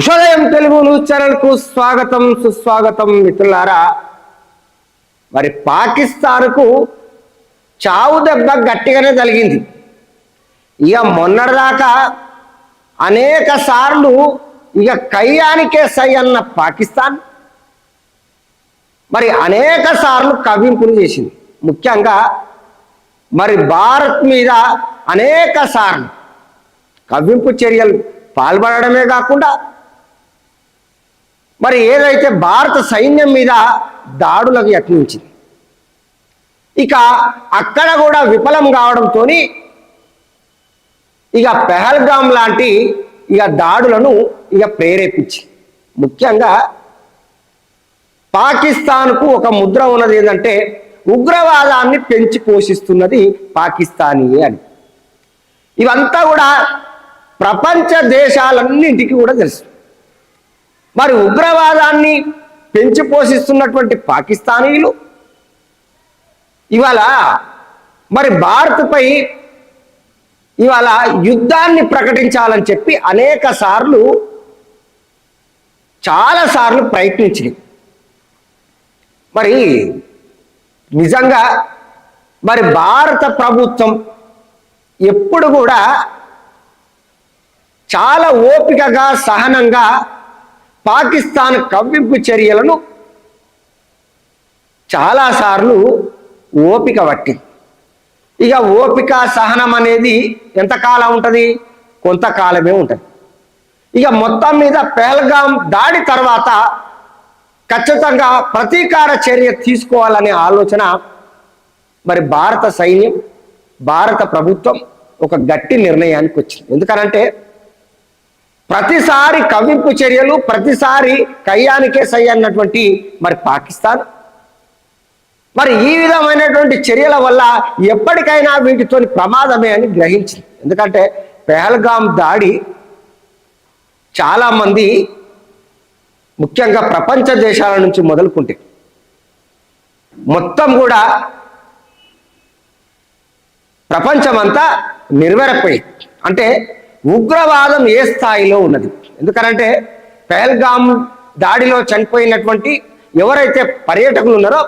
ఉషోదయం Telugu news ఛానల్కు స్వాగతం సుస్వాగతం మిత్రులారా. మరి పాకిస్తాన్కు చావు దెబ్బ గట్టిగానే తగిలింది. ఇక మొన్నటిదాకా అనేక సార్లు ఇక కయ్యానికే సై అన్న పాకిస్తాన్ మరి అనేక సార్లు కవింపులు చేసింది. ముఖ్యంగా మరి భారత్ మీద అనేక సార్లు కవ్వింపు చర్యలు పాల్పడడమే కాకుండా మరి ఏదైతే భారత సైన్యం మీద దాడులకు యత్నించింది ఇక అక్కడ కూడా విఫలం కావడంతో ఇక పెహల్గాం లాంటి ఇక దాడులను ఇక ప్రేరేపించి ముఖ్యంగా పాకిస్తాన్కు ఒక ముద్ర ఉన్నది ఏంటంటే ఉగ్రవాదాన్ని పెంచి పోషిస్తున్నది పాకిస్తానీయే అని. ఇవంతా కూడా ప్రపంచ దేశాలన్నింటికి కూడా తెలుసు. మరి ఉగ్రవాదాన్ని పెంచి పోషిస్తున్నటువంటి పాకిస్తానీయులు? ఇవాళ మరి భారత్పై ఇవాళ యుద్ధాన్ని ప్రకటించాలని చెప్పి అనేక సార్లు చాలా సార్లు ప్రయత్నించింది మరి నిజంగా మరి భారత ప్రభుత్వం ఎప్పుడు కూడా చాలా ఓపికగా సహనంగా పాకిస్తాన్ కవ్వింపు చర్యలను చాలాసార్లు ఓపిక పట్టింది. ఇక ఓపిక సహనం అనేది ఎంతకాలం ఉంటుంది? కొంతకాలమే ఉంటుంది. ఇక మొత్తం మీద పేల్గాం దాడి తర్వాత ఖచ్చితంగా ప్రతీకార చర్య తీసుకోవాలనే ఆలోచన మరి భారత సైన్యం భారత ప్రభుత్వం ఒక గట్టి నిర్ణయానికి వచ్చింది. ఎందుకనంటే ప్రతిసారి కవింపు చర్యలు ప్రతిసారి కయ్యానికే సై అన్నటువంటి మరి పాకిస్తాన్. మరి ఈ విధమైనటువంటి చర్యల వల్ల ఎప్పటికైనా వీటితో ప్రమాదమే అని గ్రహించింది. ఎందుకంటే పెహల్గాం దాడి చాలామంది ముఖ్యంగా ప్రపంచ దేశాల నుంచి మొదలుకుంటే మొత్తం కూడా ప్రపంచమంతా నిర్వెరపోయింది అంటే ఉగ్రవాదం ఏ స్థాయిలో ఉన్నది? ఎందుకనంటే పెహల్గాం దాడిలో చనిపోయినటువంటి ఎవరైతే పర్యాటకులు ఉన్నారో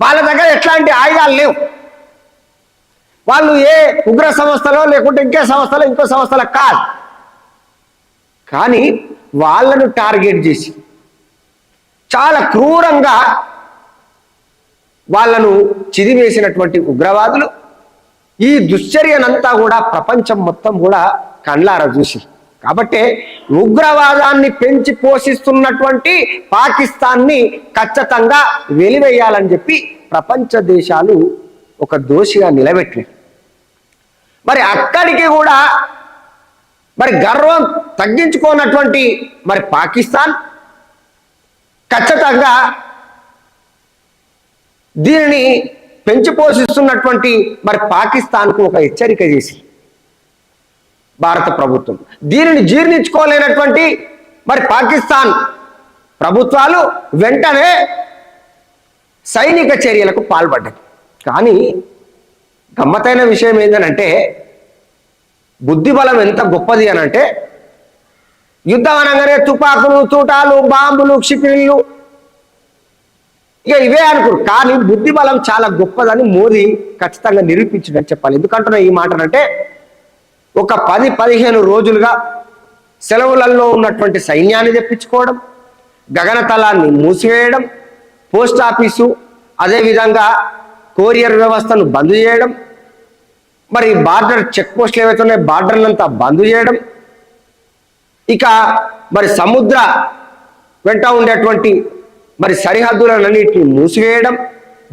వాళ్ళ దగ్గర ఎట్లాంటి ఆయుధాలు లేవు. వాళ్ళు ఏ ఉగ్ర సంస్థలో లేకుంటే ఇంకే సంస్థలో ఇంకో సంస్థలో కాదు. కానీ వాళ్ళను టార్గెట్ చేసి చాలా క్రూరంగా వాళ్ళను చిదివేసినటువంటి ఉగ్రవాదులు ఈ దుశ్చర్యనంతా కూడా ప్రపంచం మొత్తం కూడా కండ్లార చూసి. కాబట్టి ఉగ్రవాదాన్ని పెంచి పోషిస్తున్నటువంటి పాకిస్తాన్ని ఖచ్చితంగా వెలివేయాలని చెప్పి ప్రపంచ దేశాలు ఒక దోషిగా నిలబెట్టినాయి. మరి అక్కడికి కూడా మరి గర్వం తగ్గించుకోనటువంటి మరి పాకిస్తాన్ ఖచ్చితంగా దీనిని పెంచి పోషిస్తున్నటువంటి మరి పాకిస్తాన్కు ఒక హెచ్చరిక చేసి భారత ప్రభుత్వం. దీనిని జీర్ణించుకోలేనటువంటి మరి పాకిస్తాన్ ప్రభుత్వాలు వెంటనే సైనిక చర్యలకు పాల్పడ్డాయి. కానీ గమ్మతైన విషయం ఏంటంటే బుద్ధి బలం ఎంత గొప్పది అని అంటే యుద్ధం అనగానే తుపాకులు తూటాలు బాంబులు క్షిపిళ్ళు ఇక ఇవే అనుకోరు. కానీ బుద్ధి బలం చాలా గొప్పదని మోదీ ఖచ్చితంగా నిరూపించడం చెప్పాలి. ఎందుకంటున్నా ఈ మాటనంటే ఒక పది పదిహేను రోజులుగా సెలవులలో ఉన్నటువంటి సైన్యాన్ని తెప్పించుకోవడం గగనతలాన్ని మూసివేయడం పోస్ట్ ఆఫీసు అదేవిధంగా కోరియర్ వ్యవస్థను బంద్ చేయడం మరి బార్డర్ చెక్ పోస్టులు ఏవైతే ఉన్నాయో బార్డర్లంతా బంద్ చేయడం ఇక మరి సముద్ర వెంట ఉండేటువంటి మరి సరిహద్దులన్నింటినీ మూసివేయడం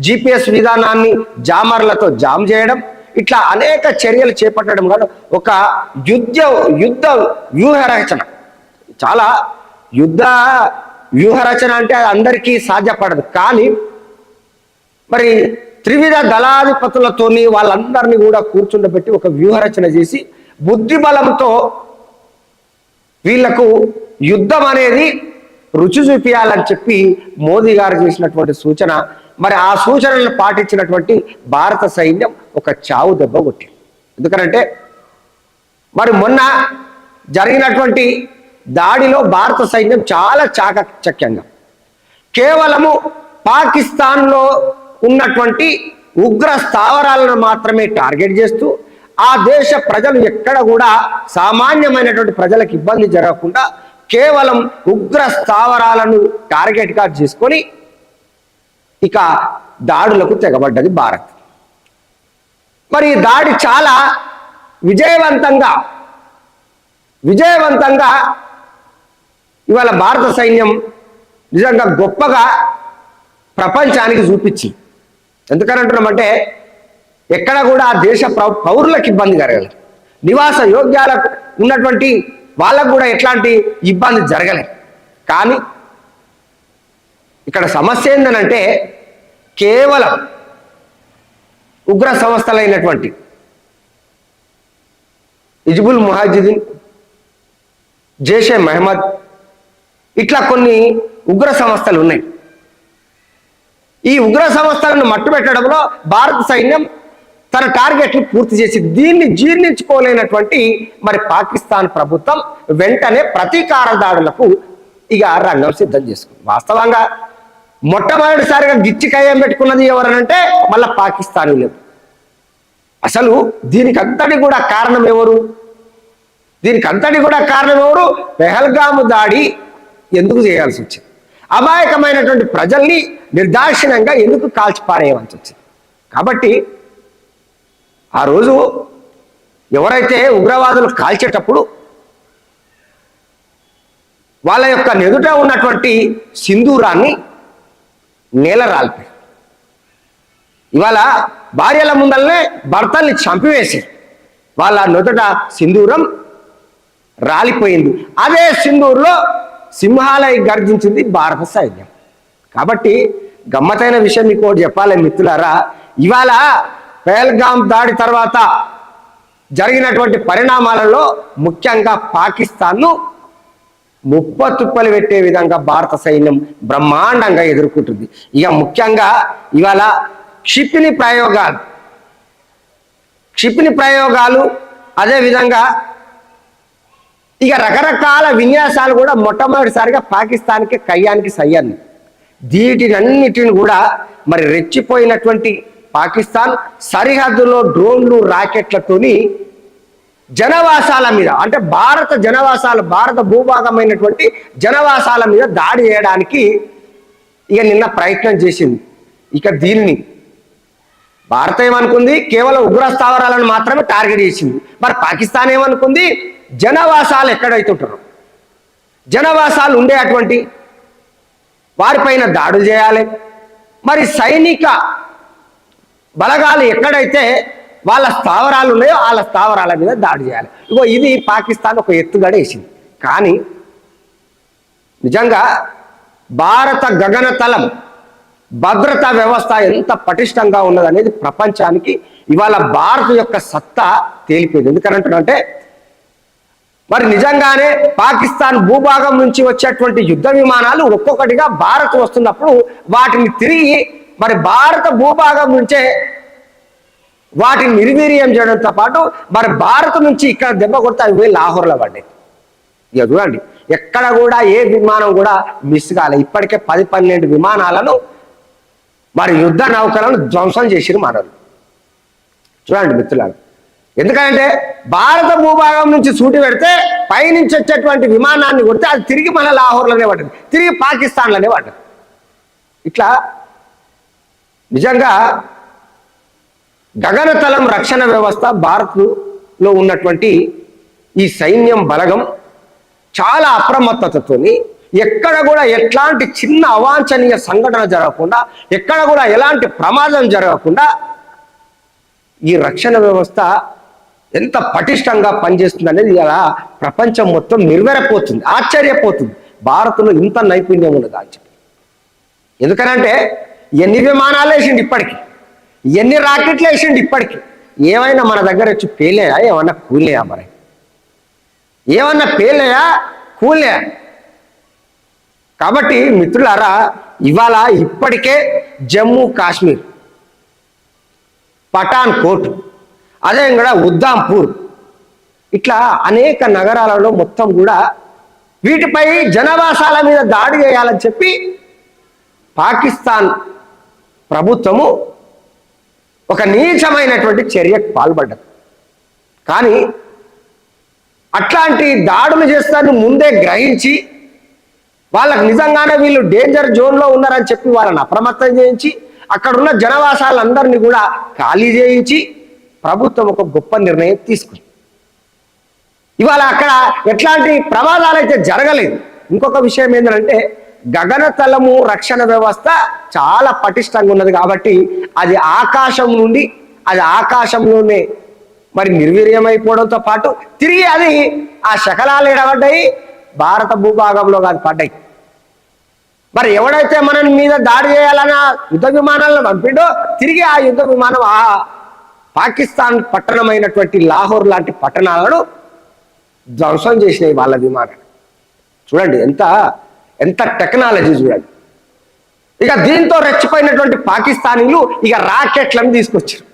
జిపిఎస్ విధానాన్ని జామర్లతో జామ్ చేయడం ఇట్లా అనేక చర్యలు చేపట్టడం కాదు ఒక యుద్ధ యుద్ధ వ్యూహరచన. చాలా యుద్ధ వ్యూహరచన అంటే అది అందరికీ సాధ్యపడదు. కానీ మరి త్రివిధ దళాధిపతులతోని వాళ్ళందరినీ కూడా కూర్చుండబెట్టి ఒక వ్యూహరచన చేసి బుద్ధి బలంతో వీళ్ళకు యుద్ధం అనేది రుచి చూపించాలని చెప్పి మోదీ గారు చేసినటువంటి సూచన. మరి ఆ సూచనలను పాటించినటువంటి భారత సైన్యం ఒక చావు దెబ్బ కొట్టింది. ఎందుకనంటే మరి మొన్న జరిగినటువంటి దాడిలో భారత సైన్యం చాలా చాకచక్యంగా కేవలము పాకిస్తాన్లో ఉన్నటువంటి ఉగ్ర స్థావరాలను మాత్రమే టార్గెట్ చేస్తూ ఆ దేశ ప్రజలు ఎక్కడ కూడా సామాన్యమైనటువంటి ప్రజలకు ఇబ్బంది జరగకుండా కేవలం ఉగ్ర స్థావరాలను టార్గెట్గా చేసుకొని ఇక దాడులకు తెగబడ్డది భారత్. మరి ఈ దాడి చాలా విజయవంతంగా విజయవంతంగా ఇవాళ భారత సైన్యం నిజంగా గొప్పగా ప్రపంచానికి చూపించి ఎందుకని అంటున్నామంటే ఎక్కడ కూడా ఆ దేశ పౌరులకు ఇబ్బంది కలగలేదు నివాస యోగ్యాలకు ఉన్నటువంటి వాళ్ళకు కూడా ఎట్లాంటి ఇబ్బంది జరగలేదు కానీ ఇక్కడ సమస్య ఏంటనంటే కేవలం ఉగ్ర సంస్థలైనటువంటి ఇజ్బుల్ ముహాజిదీన్ జైషే మహమ్మద్ ఇట్లా కొన్ని ఉగ్ర సంస్థలు ఉన్నాయి. ఈ ఉగ్ర సంస్థలను మట్టుబెట్టడంలో భారత సైన్యం తన టార్గెట్లు పూర్తి చేసి దీన్ని జీర్ణించుకోలేనటువంటి మరి పాకిస్తాన్ ప్రభుత్వం వెంటనే ప్రతీకార దాడులకు ఇక రంగం సిద్ధం చేసుకుంది. వాస్తవంగా మొట్టమొదటిసారిగా గిచ్చికయ్యం పెట్టుకున్నది ఎవరనంటే మళ్ళా పాకిస్తానీలు. అసలు దీనికి అంతటి కూడా కారణం ఎవరు? దీనికి అంతటి కూడా కారణం ఎవరు? పెహల్గాము దాడి ఎందుకు చేయాల్సి వచ్చింది? అమాయకమైనటువంటి ప్రజల్ని నిర్దాక్షిణ్యంగా ఎందుకు కాల్చిపారేయవలసి వచ్చింది? కాబట్టి ఆ రోజు ఎవరైతే ఉగ్రవాదులు కాల్చేటప్పుడు వాళ్ళ యొక్క నెదుట ఉన్నటువంటి సింధూరాన్ని నేల రాల్పారు ఇవాళ భార్యల ముందల్నే భర్తల్ని చంపివేసి వాళ్ళ నుదుట సింధూరం రాలిపోయింది. అదే సింధూరులో సింహాలయ గర్జించింది భారత సైన్యం. కాబట్టి గమ్మతైన విషయం మీకు చెప్పాలి మిత్రులారా. ఇవాళ పేల్గాం దాడి తర్వాత జరిగినటువంటి పరిణామాలలో ముఖ్యంగా పాకిస్తాన్ను ముప్ప తుప్పలు పెట్టే విధంగా భారత సైన్యం బ్రహ్మాండంగా ఎదుర్కొంటుంది. ఇక ముఖ్యంగా ఇవాళ క్షిపిణి ప్రయోగాలు క్షిపిణి ప్రయోగాలు అదేవిధంగా ఇక రకరకాల విన్యాసాలు కూడా మొట్టమొదటిసారిగా పాకిస్తాన్కి కయ్యానికి సయ్యాన్ని. వీటినన్నిటిని కూడా మరి రెచ్చిపోయినటువంటి పాకిస్తాన్ సరిహద్దులో డ్రోన్లు రాకెట్లతోని జనవాసాల మీద అంటే భారత జనవాసాలు భారత భూభాగమైనటువంటి జనవాసాల మీద దాడి చేయడానికి ఇక నిన్న ప్రయత్నం చేసింది. ఇక దీన్ని భారత ఏమనుకుంది? కేవలం ఉగ్ర స్థావరాలను మాత్రమే టార్గెట్ చేసింది. మరి పాకిస్తాన్ ఏమనుకుంది? జనవాసాలు ఎక్కడైతే ఉంటారో జనవాసాలు ఉండే అటువంటి వారిపైన దాడులు చేయాలి. మరి సైనిక బలగాలు ఎక్కడైతే వాళ్ళ స్థావరాలు ఉన్నాయో వాళ్ళ స్థావరాల మీద దాడి చేయాలి. ఇగో ఇది పాకిస్తాన్ ఒక ఎత్తుగడ వేసింది. కానీ నిజంగా భారత గగనతలం భద్రతా వ్యవస్థ ఎంత పటిష్టంగా ఉన్నదనేది ప్రపంచానికి ఇవాళ భారత్ యొక్క సత్తా తేలిపోయింది. ఎందుకంటే మరి నిజంగానే పాకిస్తాన్ భూభాగం నుంచి వచ్చేటువంటి యుద్ధ విమానాలు ఒక్కొక్కటిగా భారత్ వస్తున్నప్పుడు వాటిని తిరిగి మరి భారత భూభాగం నుంచే వాటిని నిర్వీర్యం చేయడంతో పాటు మరి భారత్ నుంచి ఇక్కడ దెబ్బ కొడితే అవి పోయి లాహోర్లో పడ్డాయి. ఇక చూడండి ఎక్కడ కూడా ఏ విమానం కూడా మిస్ కాలే. ఇప్పటికే పది పన్నెండు విమానాలను మరి యుద్ధ నౌకలను ధ్వంసం చేసిరు మనలు చూడండి మిత్రులారు ఎందుకంటే భారత భూభాగం నుంచి సూటి పెడితే పైనుంచి వచ్చేటువంటి విమానాన్ని కొడితే అది తిరిగి మన లాహోర్లోనే పడ్డది తిరిగి పాకిస్తాన్లోనే పడ్డది. ఇట్లా నిజంగా గగనతలం రక్షణ వ్యవస్థ భారత్లో ఉన్నటువంటి ఈ సైన్యం బలగం చాలా అప్రమత్తతతోని ఎక్కడ కూడా ఎట్లాంటి చిన్న అవాంఛనీయ సంఘటన జరగకుండా ఎక్కడ కూడా ఎలాంటి ప్రమాదం జరగకుండా ఈ రక్షణ వ్యవస్థ ఎంత పటిష్టంగా పనిచేస్తుంది అనేది ఇలా ప్రపంచం మొత్తం నిర్వెరపోతుంది ఆశ్చర్యపోతుంది. భారత్లో ఇంత నైపుణ్యం ఉన్నదా అని చెప్పి. ఎందుకనంటే ఎన్ని విమానాలు వేసిండు ఇప్పటికి? ఎన్ని రాకెట్లు వేసిండు ఇప్పటికి? ఏమైనా మన దగ్గర వచ్చి పేలేయా ఏమన్నా కూలేయా మరి? ఏమన్నా పేలేయా కూలేయా కాబట్టి మిత్రులారా ఇవాళ ఇప్పటికే జమ్మూ కాశ్మీర్ పఠాన్ కోట్ అదే కూడా ఉద్దాంపూర్ ఇట్లా అనేక నగరాలలో మొత్తం కూడా వీటిపై జనవాసాల మీద దాడి చేయాలని చెప్పి పాకిస్తాన్ ప్రభుత్వము ఒక నీచమైనటువంటి చర్యకు పాల్పడ్డది. కానీ అట్లాంటి దాడులు చేస్తారని ముందే గ్రహించి వాళ్ళకు నిజంగానే వీళ్ళు డేంజర్ జోన్లో ఉన్నారని చెప్పి వాళ్ళని అప్రమత్తం చేయించి అక్కడున్న జనవాసాలందరినీ కూడా ఖాళీ చేయించి ప్రభుత్వం ఒక గొప్ప నిర్ణయం తీసుకుంది. ఇవాళ అక్కడ ఎట్లాంటి ప్రమాదాలు అయితే జరగలేదు. ఇంకొక విషయం ఏంటంటే గగనతలము రక్షణ వ్యవస్థ చాలా పటిష్టంగా ఉన్నది కాబట్టి అది ఆకాశం నుండి అది ఆకాశంలోనే మరి నిర్వీర్యమైపోవడంతో పాటు తిరిగి అది ఆ శకలాలు ఎడబడ్డాయి భారత భూభాగంలో కాదు పడ్డాయి. మరి ఎవడైతే మనని మీద దాడి చేయాలన్న యుద్ధ విమానాలను పంపిండో తిరిగి ఆ యుద్ధ విమానం ఆ పాకిస్తాన్ పట్టణమైనటువంటి లాహోర్ లాంటి పట్టణాలను ధ్వంసం చేసినాయి వాళ్ళ విమానాలు. చూడండి ఎంత ఎంత టెక్నాలజీ చూడండి ఇక దీంతో రెచ్చిపోయినటువంటి పాకిస్తానీలు ఇక రాకెట్లను తీసుకొచ్చారు.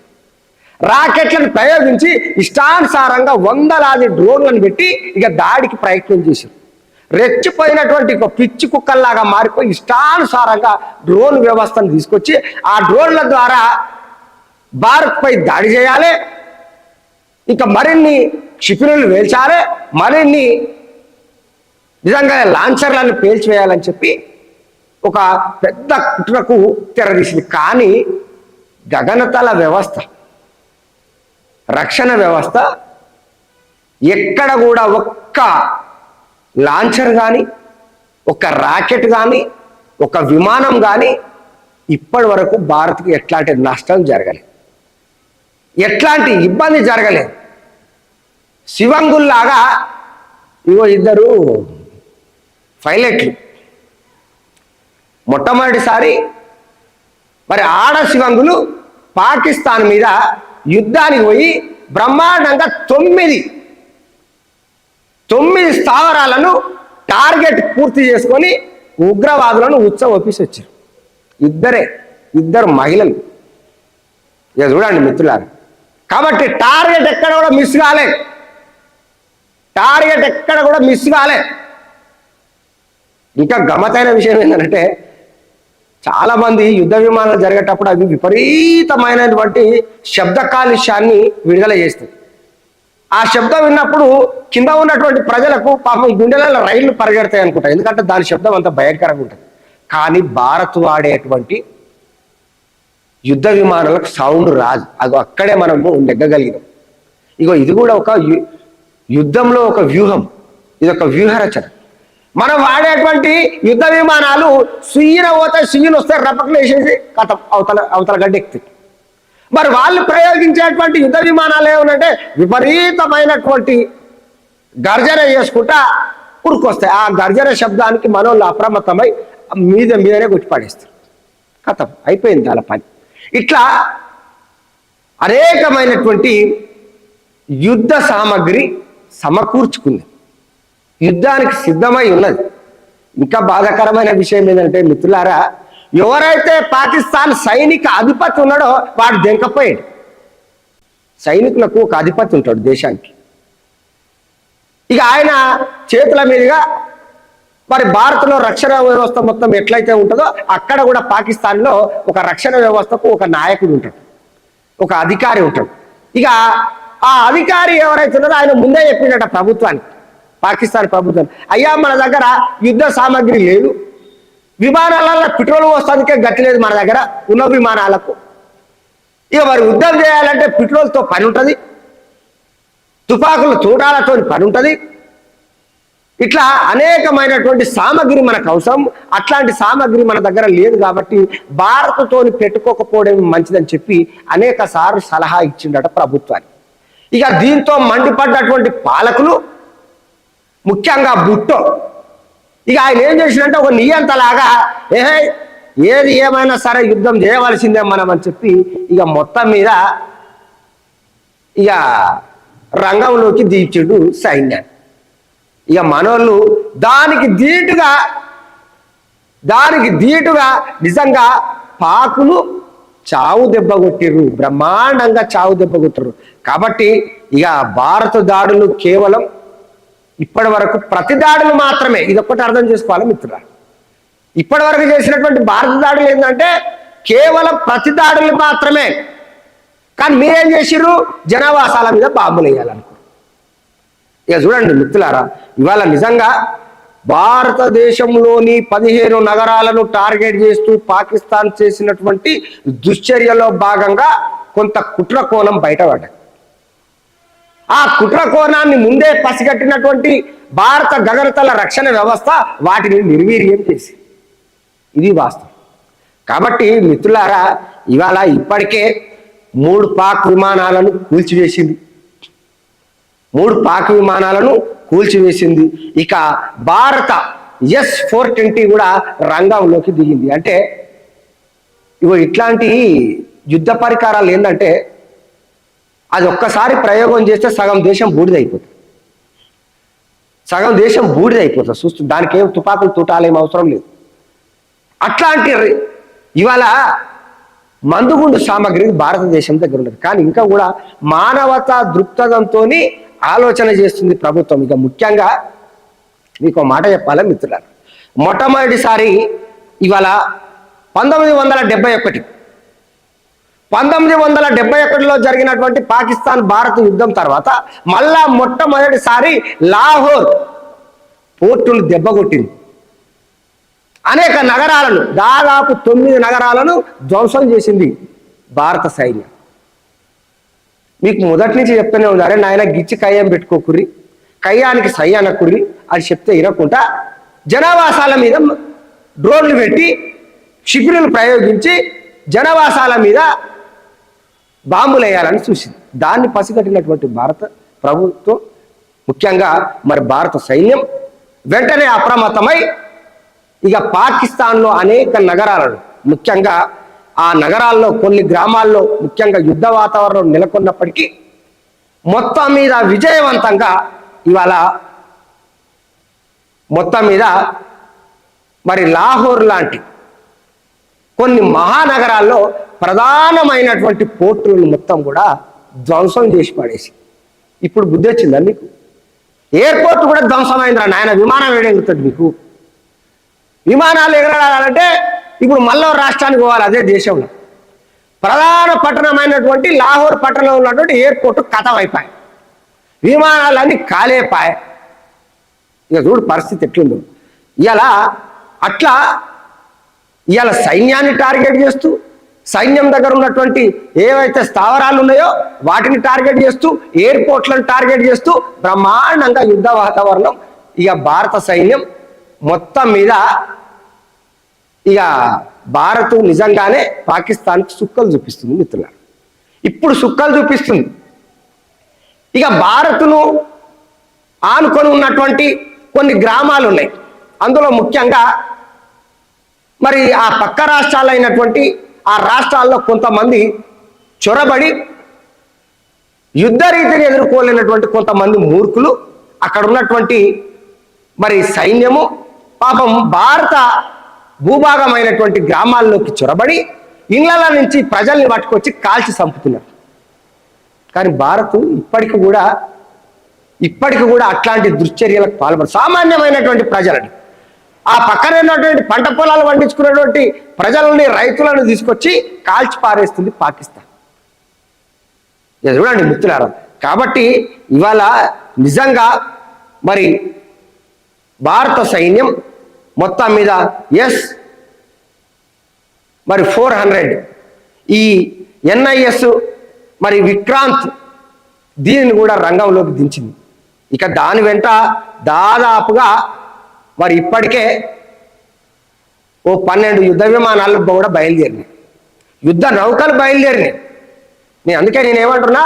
రాకెట్లను ప్రయోగించి ఇష్టానుసారంగా వందలాది డ్రోన్లను పెట్టి ఇక దాడికి ప్రయత్నం చేశారు. రెచ్చిపోయినటువంటి ఒక పిచ్చి కుక్కల్లాగా మారిపోయి ఇష్టానుసారంగా డ్రోన్ వ్యవస్థను తీసుకొచ్చి ఆ డ్రోన్ల ద్వారా భారత్పై దాడి చేయాలి. ఇంకా మరిన్ని క్షిపణులు వేల్చాలి. మరిన్ని నిజంగా లాంచర్లను పేల్చివేయాలని చెప్పి ఒక పెద్ద కుట్రకు తెరదీసింది కానీ గగనతల వ్యవస్థ రక్షణ వ్యవస్థ ఎక్కడ కూడా ఒక్క లాంచర్ కానీ ఒక రాకెట్ కానీ ఒక విమానం కానీ ఇప్పటి వరకు భారత్కి ఎట్లాంటి నష్టం జరగలేదు. ఎట్లాంటి ఇబ్బంది జరగలేదు. శివంగుల్లాగా ఇగో ఇద్దరు పైలట్లు మొట్టమొదటిసారి మరి ఆడ శివంగులు పాకిస్తాన్ మీద యుద్ధానికి పోయి బ్రహ్మాండంగా తొమ్మిది తొమ్మిది స్థావరాలను టార్గెట్ పూర్తి చేసుకొని ఉగ్రవాదులను ఉత్సవపిసి వచ్చారు. ఇద్దరే ఇద్దరు మహిళలు. ఇక చూడండి మిత్రులారు కాబట్టి టార్గెట్ ఎక్కడ కూడా మిస్ కాలే. టార్గెట్ ఎక్కడ కూడా మిస్ కాలే. ఇంకా గమ్మతైన విషయం ఏంటంటే చాలామంది యుద్ధ విమానాలు జరిగేటప్పుడు అవి విపరీతమైనటువంటి శబ్ద కాలుష్యాన్ని విడుదల చేస్తాయి. ఆ శబ్దం విన్నప్పుడు కింద ఉన్నటువంటి ప్రజలకు పాపం గుండెలలో రైళ్ళు పరిగెడతాయి అనుకుంటా ఎందుకంటే దాని శబ్దం అంత భయంకరంగా ఉంటుంది. కానీ భారత్ వాడేటువంటి యుద్ధ విమానాలకు సౌండ్ రాదు. అది అక్కడే మనము నెగ్గగలిగినాం ఇగో ఇది కూడా ఒక యు- యుద్ధంలో ఒక వ్యూహం. ఇది ఒక వ్యూహ రచన మనం వాడేటువంటి యుద్ధ విమానాలు సుయ్యన పోతే సుయ్యను వస్తే రపకలు వేసేసి కథ అవతల అవతల గడ్డెక్తి మరి వాళ్ళు ప్రయోగించేటువంటి యుద్ధ విమానాలు ఏమనంటే విపరీతమైనటువంటి గర్జన చేసుకుంటా ఉరుకొస్తాయి. ఆ గర్జన శబ్దానికి మనోళ్ళు అప్రమత్తమై మీద మీదనే కొట్టి కథం అయిపోయింది వాళ్ళ పని. ఇట్లా అనేకమైనటువంటి యుద్ధ సామగ్రి సమకూర్చుకుంది. యుద్ధానికి సిద్ధమై ఉన్నది. ఇంకా బాధాకరమైన విషయం ఏంటంటే మిత్రులారా ఎవరైతే పాకిస్తాన్ సైనిక అధిపతి ఉన్నాడో వాడు దెంకపోయాడు. సైనికులకు ఒక అధిపతి ఉంటాడు దేశానికి. ఇక ఆయన చేతుల మీదుగా మరి భారత్లో రక్షణ వ్యవస్థ మొత్తం ఎట్లయితే ఉంటుందో అక్కడ కూడా పాకిస్తాన్లో ఒక రక్షణ వ్యవస్థకు ఒక నాయకుడు ఉంటాడు. ఒక అధికారి ఉంటాడు. ఇక ఆ అధికారి ఎవరైతే ఉన్నారో ఆయన ముందే చెప్పిండట ప్రభుత్వానికి. పాకిస్తాన్ ప్రభుత్వం. అయ్యా మన దగ్గర యుద్ధ సామాగ్రి లేదు. విమానాలలో పెట్రోల్ వస్తానికే గట్టి లేదు మన దగ్గర ఉన్న విమానాలకు. ఇక మరి యుద్ధం చేయాలంటే పెట్రోల్తో పని ఉంటుంది. తుపాకులు తూటాలతో పని ఉంటుంది. ఇట్లా అనేకమైనటువంటి సామగ్రి మనకు అవసరం. అట్లాంటి సామగ్రి మన దగ్గర లేదు కాబట్టి భారత్తోని పెట్టుకోకపోవడం మంచిదని చెప్పి అనేక సార్లు సలహా ఇచ్చిండట ప్రభుత్వానికి. ఇక దీంతో మండిపడ్డటువంటి పాలకులు ముఖ్యంగా బుట్టో. ఇక ఆయన ఏం చేసిండంటే ఒక నియంతలాగా ఏహే ఏది ఏమైనా సరే యుద్ధం చేయవలసిందే మనం అని చెప్పి ఇక మొత్తం మీద ఇక రంగంలోకి దీచుడు సైన్యాన్ని. ఇక మనోళ్ళు దానికి దీటుగా దానికి దీటుగా నిజంగా పాకులు చావు దెబ్బ కొట్టిర్రు బ్రహ్మాండంగా చావు దెబ్బ కొట్టిర్రు. కాబట్టి ఇక భారత దాడులు కేవలం ఇప్పటి వరకు ప్రతి దాడులు మాత్రమే. ఇది ఒక్కటి అర్థం చేసుకోవాలి మిత్రుల ఇప్పటి వరకు చేసినటువంటి భారత దాడులు ఏంటంటే కేవలం ప్రతి దాడులు మాత్రమే. కానీ మీరేం చేసిర్రు? జనావాసాల మీద బాంబులు వేయాలనుకో ఇక చూడండి మిత్రులారా ఇవాళ నిజంగా భారతదేశంలోని పదిహేను నగరాలను టార్గెట్ చేస్తూ పాకిస్తాన్ చేసినటువంటి దుశ్చర్యలో భాగంగా కొంత కుట్ర కోణం బయటపడ్డాయి. ఆ కుట్ర కోణాన్ని ముందే పసిగట్టినటువంటి భారత గగనతల రక్షణ వ్యవస్థ వాటిని నిర్వీర్యం చేసి ఇది వాస్తవం. కాబట్టి మిత్రులారా ఇవాళ ఇప్పటికే మూడు పాక్ విమానాలను కూల్చివేసింది. మూడు పాక్ విమానాలను కూల్చివేసింది. ఇక భారత ఎస్ ఫోర్ ట్వంటీ కూడా రంగంలోకి దిగింది. అంటే ఇగో ఇట్లాంటి యుద్ధ పరికరాలు ఏంటంటే అది ఒక్కసారి ప్రయోగం చేస్తే సగం దేశం బూడిదైపోతుంది. సగం దేశం బూడిదైపోతుంది. చూస్తూ దానికి ఏం తుపాకులు తుటాలేం అవసరం లేదు. అట్లాంటి ఇవాళ మందుగుండు సామాగ్రి భారతదేశం దగ్గర ఉన్నది. కానీ ఇంకా కూడా మానవతా దృక్పథంతో ఆలోచన చేస్తుంది ప్రభుత్వం. ఇక ముఖ్యంగా మీకు మాట చెప్పాలి మిత్రులారు? మొట్టమొదటిసారి ఇవాళ పంతొమ్మిది వందల డెబ్బై ఒకటి పంతొమ్మిది వందల డెబ్బై ఒకటిలో జరిగినటువంటి పాకిస్తాన్ భారత్ యుద్ధం తర్వాత మళ్ళా మొట్టమొదటిసారి లాహోర్ పోర్టును దెబ్బకొట్టింది అనేక నగరాలను దాదాపు తొమ్మిది నగరాలను ధ్వంసం చేసింది భారత సైన్యం. మీకు మొదటి నుంచి చెప్తూనే ఉంది అరే నాయన గిచ్చి కయ్యం పెట్టుకోకుర్రి కయ్యానికి సై అని చెప్తే వినకుండా జనావాసాల మీద డ్రోన్లు పెట్టి క్షిపణులు ప్రయోగించి జనవాసాల మీద బాంబులు వేయాలని చూసింది. దాన్ని పసిగట్టినటువంటి భారత ప్రభుత్వం ముఖ్యంగా మరి భారత సైన్యం వెంటనే అప్రమత్తమై ఇక పాకిస్తాన్లో అనేక నగరాలను ముఖ్యంగా ఆ నగరాల్లో కొన్ని గ్రామాల్లో ముఖ్యంగా యుద్ధ వాతావరణం నెలకొన్నప్పటికీ మొత్తం మీద విజయవంతంగా ఇవాళ మొత్తం మీద మరి లాహోర్ లాంటి కొన్ని మహానగరాల్లో ప్రధానమైనటువంటి పోర్టులను మొత్తం కూడా ధ్వంసం చేసి పడేసి ఇప్పుడు బుద్ధి వచ్చిందా మీకు? ఎయిర్పోర్ట్ కూడా ధ్వంసమైందిరా నాయన విమానం వేడెగుతుంది మీకు? విమానాలు ఎగరాలంటే ఇప్పుడు మళ్ళీ రాష్ట్రానికి పోవాలి అదే దేశంలో. ప్రధాన పట్టణమైనటువంటి లాహోర్ పట్టణంలో ఉన్నటువంటి ఎయిర్పోర్ట్ కథం అయిపోయాయి. విమానాలన్నీ కాలేపాయి. ఇక చూడు పరిస్థితి ఎట్లుందో. ఇలా అట్లా ఇవాళ సైన్యాన్ని టార్గెట్ చేస్తూ సైన్యం దగ్గర ఉన్నటువంటి ఏవైతే స్థావరాలు ఉన్నాయో వాటిని టార్గెట్ చేస్తూ ఎయిర్పోర్ట్లను టార్గెట్ చేస్తూ బ్రహ్మాండంగా యుద్ధ వాతావరణం ఇక భారత సైన్యం మొత్తం మీద ఇక భారత్ నిజంగానే పాకిస్తాన్కి సుక్కలు చూపిస్తుంది మిత్రులారు. ఇప్పుడు సుక్కలు చూపిస్తుంది. ఇక భారత్ను ఆనుకొని ఉన్నటువంటి కొన్ని గ్రామాలు ఉన్నాయి. అందులో ముఖ్యంగా మరి ఆ పక్క రాష్ట్రాలైనటువంటి ఆ రాష్ట్రాల్లో కొంతమంది చొరబడి యుద్ధ రీతిని ఎదుర్కోలేనటువంటి కొంతమంది మూర్ఖులు అక్కడ ఉన్నటువంటి మరి సైన్యము పాపం భారత భూభాగమైనటువంటి గ్రామాల్లోకి చొరబడి ఇండ్ల నుంచి ప్రజల్ని పట్టుకొచ్చి కాల్చి చంపుతున్నారు. కానీ భారత్ ఇప్పటికి కూడా ఇప్పటికి కూడా అట్లాంటి దుశ్చర్యలకు పాల్పడు సామాన్యమైనటువంటి ప్రజలని ఆ పక్కన ఉన్నటువంటి పంట పొలాలు పండించుకున్నటువంటి ప్రజలని రైతులను తీసుకొచ్చి కాల్చి పారేస్తుంది పాకిస్తాన్. ఇది చూడండి మిత్రులారా. కాబట్టి ఇవాళ నిజంగా మరి భారత సైన్యం మొత్తం మీద ఎస్ మరి ఫోర్ హండ్రెడ్ ఈ ఎన్ఐఎస్ మరి విక్రాంత్ దీనిని కూడా రంగంలోకి దించింది. ఇక దాని వెంట దాదాపుగా మరి ఇప్పటికే ఓ పన్నెండు యుద్ధ విమానాలు కూడా బయలుదేరినాయి. యుద్ధ నౌకలు బయలుదేరినాయి. నేను అందుకే నేను ఏమంటున్నా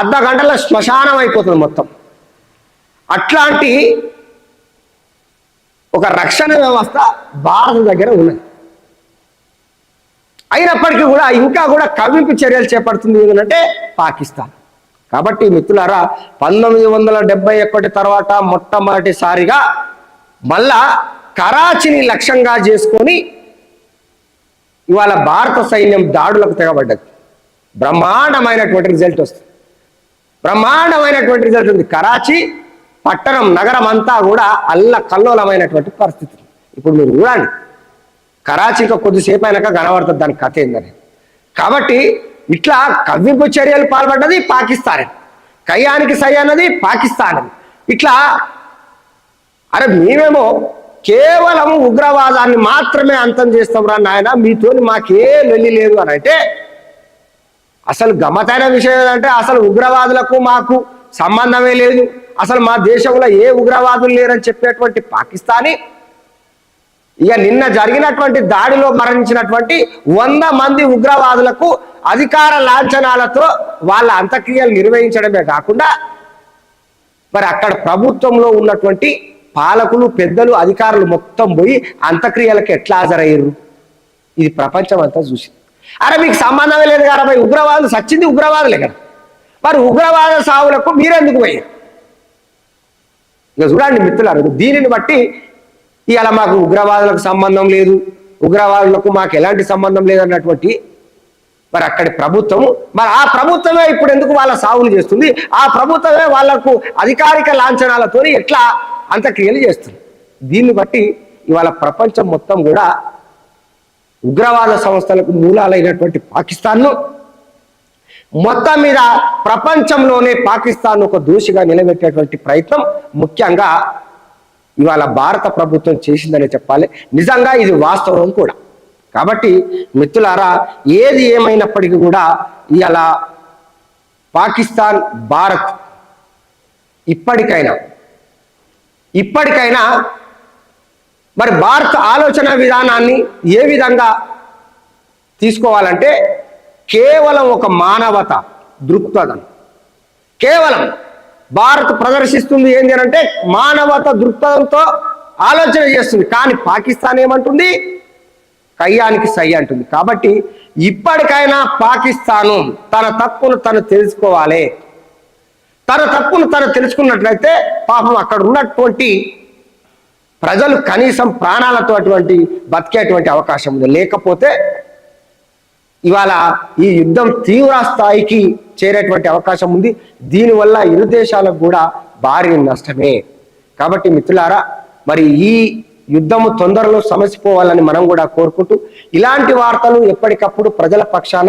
అర్ధ గంటలో శ్మశానం అయిపోతుంది మొత్తం. అట్లాంటి ఒక రక్షణ వ్యవస్థ భారత దగ్గర ఉన్నది. అయినప్పటికీ కూడా ఇంకా కూడా కవింపు చర్యలు చేపడుతుంది ఏంటంటే పాకిస్తాన్. కాబట్టి మిత్రులారా పంతొమ్మిది వందల డెబ్బై ఒకటి తర్వాత మొట్టమొదటిసారిగా మళ్ళా కరాచిని లక్ష్యంగా చేసుకొని ఇవాళ భారత సైన్యం దాడులకు తెగబడ్డది. బ్రహ్మాండమైనటువంటి రిజల్ట్ వస్తుంది. బ్రహ్మాండమైనటువంటి రిజల్ట్ ఉంది. కరాచీ పట్టణం నగరం అంతా కూడా అల్ల కల్లోలమైనటువంటి పరిస్థితి. ఇప్పుడు మీరు చూడండి. కరాచీ ఇంకా కొద్దిసేపు అయినాక కనబడుతుంది. దాని కథ ఏందని కాబట్టి ఇట్లా కవ్వింపు చర్యలు పాల్పడ్డది పాకిస్తాన్. కయ్యానికి సై అన్నది పాకిస్తాన్. ఇట్లా అరే మేమేమో కేవలం ఉగ్రవాదాన్ని మాత్రమే అంతం చేస్తాం రా నాయన మీతోని మాకే లొల్లి లేదు అని అంటే అసలు గమ్మతైన విషయం ఏంటంటే అసలు ఉగ్రవాదులకు మాకు సంబంధమే లేదు. అసలు మా దేశంలో ఏ ఉగ్రవాదులు లేరని చెప్పేటువంటి పాకిస్తానీ ఇక నిన్న జరిగినటువంటి దాడిలో మరణించినటువంటి వంద మంది ఉగ్రవాదులకు అధికార లాంఛనాలతో వాళ్ళ అంత్యక్రియలు నిర్వహించడమే కాకుండా మరి అక్కడ ప్రభుత్వంలో ఉన్నటువంటి పాలకులు పెద్దలు అధికారులు మొత్తం పోయి అంత్యక్రియలకు ఎట్లా హాజరయ్యారు ఇది ప్రపంచం అంతా చూసింది. అరే మీకు సంబంధమే లేదు కదా మరి ఉగ్రవాదులు సచ్చింది ఉగ్రవాదులే కదా. మరి ఉగ్రవాద సావులకు మీరెందుకు పోయారు ఇక చూడండి మిత్రులారు దీనిని బట్టి ఇవాళ మాకు ఉగ్రవాదులకు సంబంధం లేదు ఉగ్రవాదులకు మాకు ఎలాంటి సంబంధం లేదన్నటువంటి మరి అక్కడి ప్రభుత్వం మరి ఆ ప్రభుత్వమే ఇప్పుడు ఎందుకు వాళ్ళ సాగులు చేస్తుంది? ఆ ప్రభుత్వమే వాళ్ళకు అధికారిక లాంఛనాలతో ఎట్లా అంత చేస్తుంది. దీన్ని బట్టి ఇవాళ ప్రపంచం మొత్తం కూడా ఉగ్రవాద సంస్థలకు మూలాలైనటువంటి పాకిస్తాన్ను మొత్తం మీద ప్రపంచంలోనే పాకిస్తాన్ ఒక దోషిగా నిలబెట్టేటువంటి ప్రయత్నం ముఖ్యంగా ఇవాళ భారత ప్రభుత్వం చేసిందనే చెప్పాలి. నిజంగా ఇది వాస్తవం కూడా. కాబట్టి మిత్రులారా ఏది ఏమైనప్పటికీ కూడా ఇవాళ పాకిస్తాన్ భారత్ ఇప్పటికైనా ఇప్పటికైనా మరి భారత ఆలోచన విధానాన్ని ఏ విధంగా తీసుకోవాలంటే కేవలం ఒక మానవత దృక్పథం. కేవలం భారత్ ప్రదర్శిస్తుంది ఏంటి అని అంటే మానవత దృక్పథంతో ఆలోచన చేస్తుంది. కానీ పాకిస్తాన్ ఏమంటుంది? కయ్యానికి సై అంటుంది. కాబట్టి ఇప్పటికైనా పాకిస్తాను తన తప్పును తను తెలుసుకోవాలి. తన తప్పును తను తెలుసుకున్నట్లయితే పాపం అక్కడ ఉన్నటువంటి ప్రజలు కనీసం ప్రాణాలతో అటువంటి బతికేటువంటి అవకాశం ఉంది. లేకపోతే ఇవాళ ఈ యుద్ధం తీవ్ర స్థాయికి చేరేటువంటి అవకాశం ఉంది. దీనివల్ల ఇరు దేశాలకు కూడా భారీ నష్టమే. కాబట్టి మిత్రులారా మరి ఈ యుద్ధము తొందరలో సమసిపోవాలని మనం కూడా కోరుకుంటూ ఇలాంటి వార్తలు ఎప్పటికప్పుడు ప్రజల పక్షాన